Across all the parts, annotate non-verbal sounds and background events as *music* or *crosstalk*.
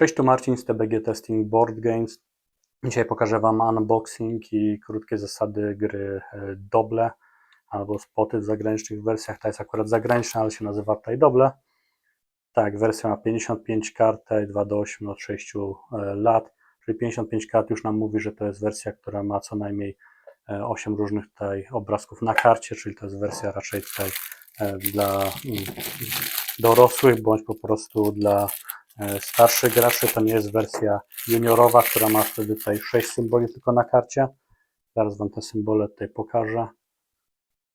Cześć, tu Marcin z TBG Testing Board Games. Dzisiaj pokażę Wam unboxing i krótkie zasady gry e, Doble albo Spoty w zagranicznych wersjach. Ta jest akurat zagraniczna, ale się nazywa tutaj Doble. Tak, wersja ma 55 kart, tutaj 2 do 8 od 6 e, lat, czyli 55 kart już nam mówi, że to jest wersja, która ma co najmniej e, 8 różnych tutaj obrazków na karcie, czyli to jest wersja raczej tutaj e, dla mm, dorosłych bądź po prostu dla e, starszych graczy. To nie jest wersja juniorowa, która ma wtedy tutaj 6 symboli tylko na karcie. Zaraz Wam te symbole tutaj pokażę.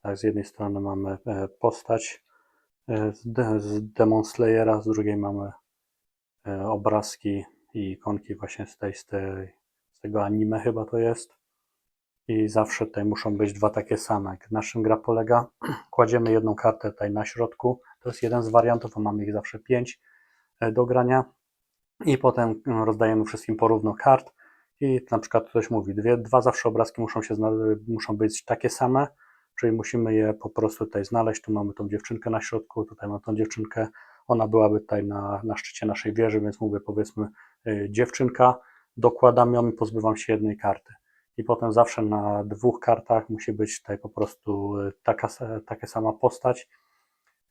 Tak, z jednej strony mamy e, postać e, z, de, z Demon Slayera, z drugiej mamy e, obrazki i ikonki właśnie z, tej, z, tej, z tego anime chyba to jest. I zawsze tutaj muszą być dwa takie same. Na czym gra polega? *clears throat* Kładziemy jedną kartę tutaj na środku. To jest jeden z wariantów, a mamy ich zawsze pięć e, do grania. I potem mm, rozdajemy wszystkim porówno kart. I na przykład ktoś mówi, dwie, dwa zawsze obrazki muszą, się muszą być takie same, czyli musimy je po prostu tutaj znaleźć. Tu mamy tą dziewczynkę na środku, tutaj mam tą dziewczynkę. Ona byłaby tutaj na, na szczycie naszej wieży, więc mówię powiedzmy y, dziewczynka. Dokładam ją i pozbywam się jednej karty i potem zawsze na dwóch kartach musi być tutaj po prostu taka, taka sama postać,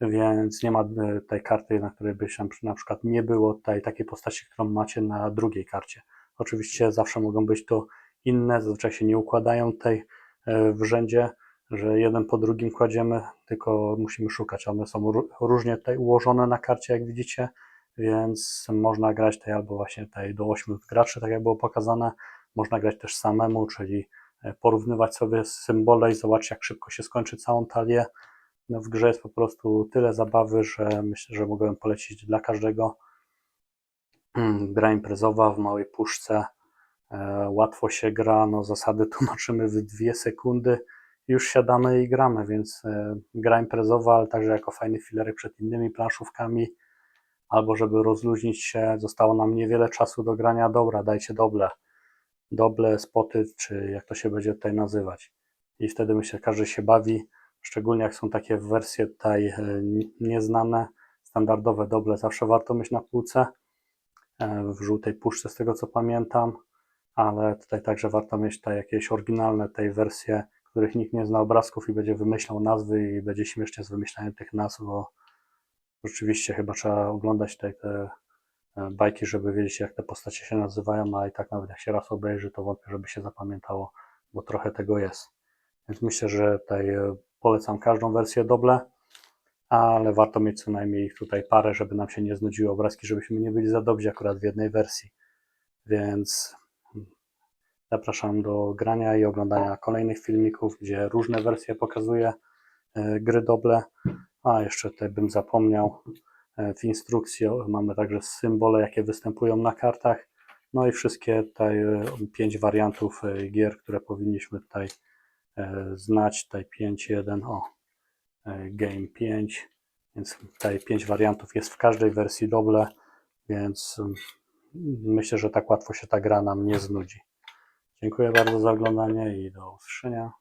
więc nie ma y, tej karty, na której by się na przykład nie było tej takiej postaci, którą macie na drugiej karcie. Oczywiście zawsze mogą być to inne, zazwyczaj się nie układają tutaj y, w rzędzie, że jeden po drugim kładziemy, tylko musimy szukać. One są ró- różnie tutaj ułożone na karcie, jak widzicie, więc można grać tutaj albo właśnie tutaj do 8 graczy, tak jak było pokazane, można grać też samemu, czyli e, porównywać sobie symbole i zobaczyć, jak szybko się skończy całą talię. No, w grze jest po prostu tyle zabawy, że myślę, że mogłem polecić dla każdego. Mm, Gra imprezowa w małej puszce, e, łatwo się gra, no zasady tłumaczymy w dwie sekundy, już siadamy i gramy, więc e, gra imprezowa, ale także jako fajny filerek przed innymi planszówkami, albo żeby rozluźnić się, zostało nam niewiele czasu do grania, dobra, dajcie doble. Doble, spoty, czy jak to się będzie tutaj nazywać. I wtedy myślę, każdy się bawi, szczególnie jak są takie wersje tutaj e, nieznane, standardowe doble zawsze warto mieć na półce, e, w żółtej puszce z tego co pamiętam, ale tutaj także warto mieć tutaj jakieś oryginalne tej wersje, których nikt nie zna obrazków i będzie wymyślał nazwy i będzie śmiesznie z wymyślaniem tych nazw, bo rzeczywiście chyba trzeba oglądać tutaj te e, bajki, żeby wiedzieć, jak te postacie się nazywają, a i tak nawet jak się raz obejrzy, to wątpię, żeby się zapamiętało, bo trochę tego jest. Więc myślę, że tutaj polecam każdą wersję doble, ale warto mieć co najmniej ich tutaj parę, żeby nam się nie znudziły obrazki, żebyśmy nie byli za dobrzy akurat w jednej wersji. Więc zapraszam do grania i oglądania kolejnych filmików, gdzie różne wersje pokazuję e, gry doble. A jeszcze tutaj bym zapomniał, E, W instrukcji mamy także symbole, jakie występują na kartach. No i wszystkie tutaj e, pięć wariantów gier, które powinniśmy tutaj znać. Tutaj 5.1, o, e, Game 5, więc tutaj pięć wariantów jest w każdej wersji doble, więc mm, myślę, że tak łatwo się ta gra nam nie znudzi. Dziękuję bardzo za oglądanie i do usłyszenia.